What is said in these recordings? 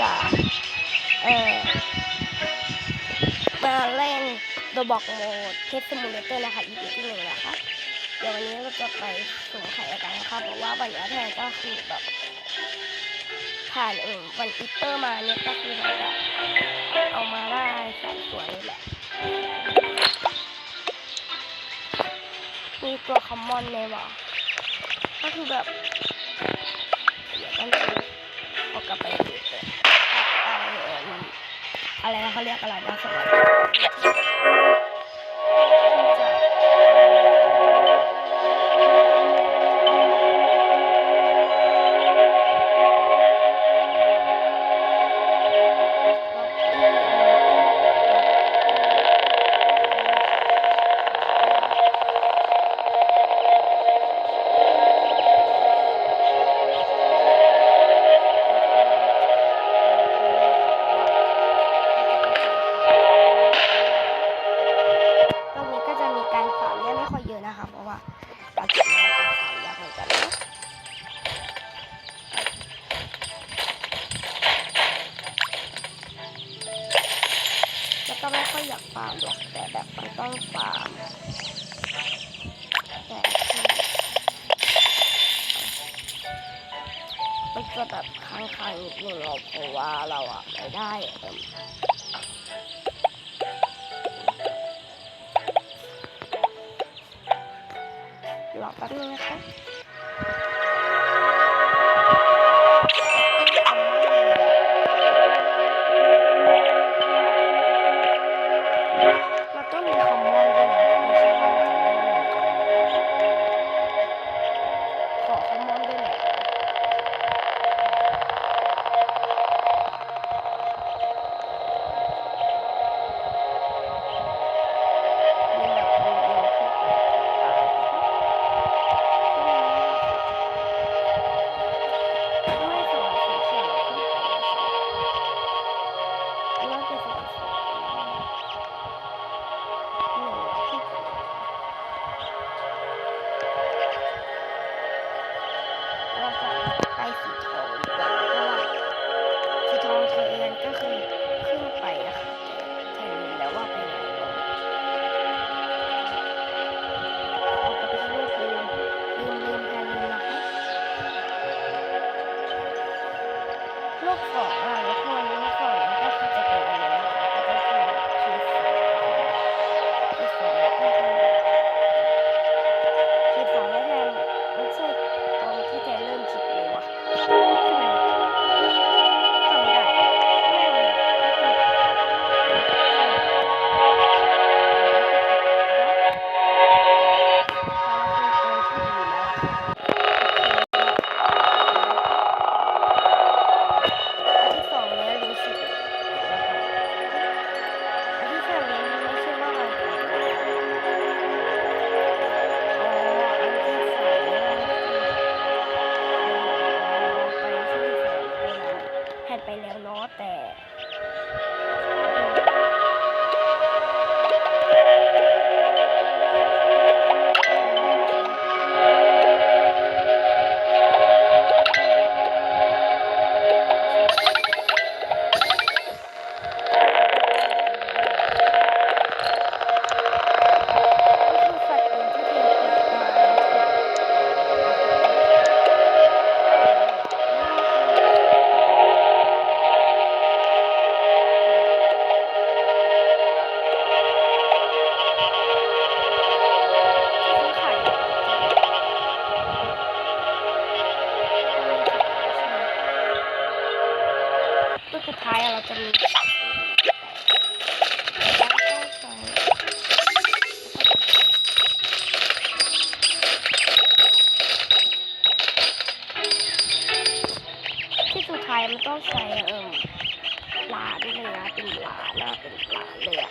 จะเอ่อมาเล่นตัวบอกโหมดเทสซิมูเลเตอร์นะคะ EP ที่หนึ่งนะคะเดี๋ยววันนี้เราจะไปสุ่มไข่กันนะคะเพราะว่าวันนี้แทนก็คือแบบผ่านเองวันอีเตอร์มาเนี่ยก็คือเราจะเอามาได้สามตัวนี่แหละมีตัวคอมมอนเลยวะก็คือแบบเดี๋ยวกันเอากลับไปดูเลยเอาเอิ่ม อะไรนะเขาเรียกอะไรนะสวัสดี ก็ไม่ค่อยอยากฟาร์มหรอกแต่แบบมันต้องฟาร์มแต่มันจะแบบค้างๆนิดนึงเราเพราะว่าเราอะไม่ได้ เราต้อ มันต้องใส่เอิ่มปลาด้วยเลยนะเป็นปลาหน้าเป็นปลาเลยอะ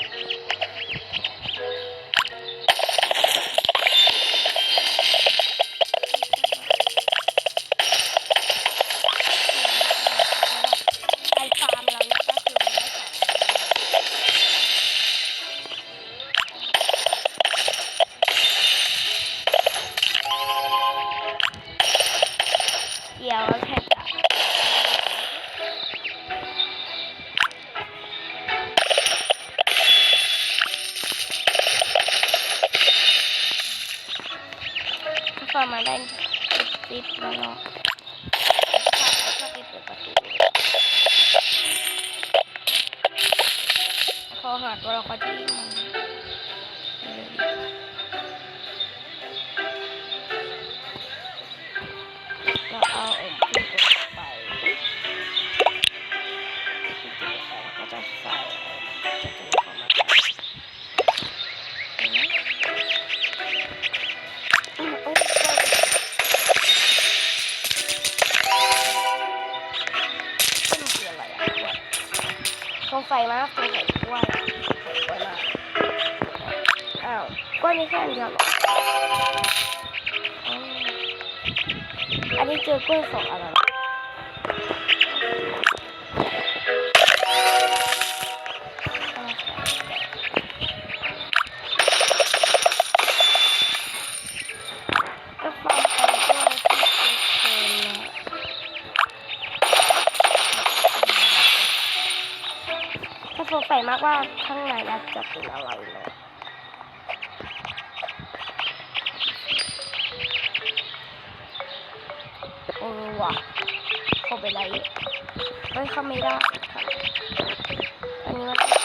สงสัยมากสงสัยกล้วยสงสัยกล้วยมาอ้าวกล้วยมีแค่อันเดียวอันนี้เจอกล้วยสองอันแล้ว สงสัยมากว่าข้างในน่าจะเป็นอะไรเนาะโอ้ว่ะเข้าไปไรเฮ้ยเข้าไม่ได้ค่ะอันนี้มัน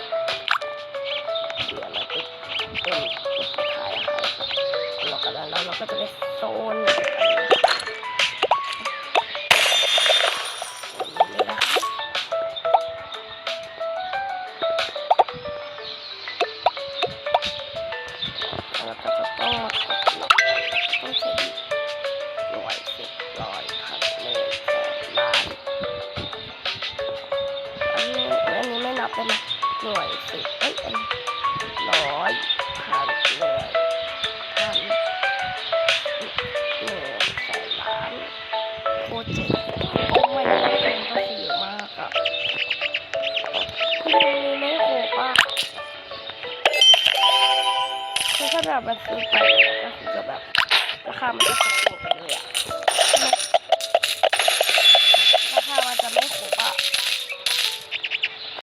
ดลงต้องใช้หน่วยสิบร้อยพันหมื่นแสน ไม่โหดป่ะคือถ้าแบบมันซื้อไปก็คือจะแบบราคามันจะตกลงเลยอะ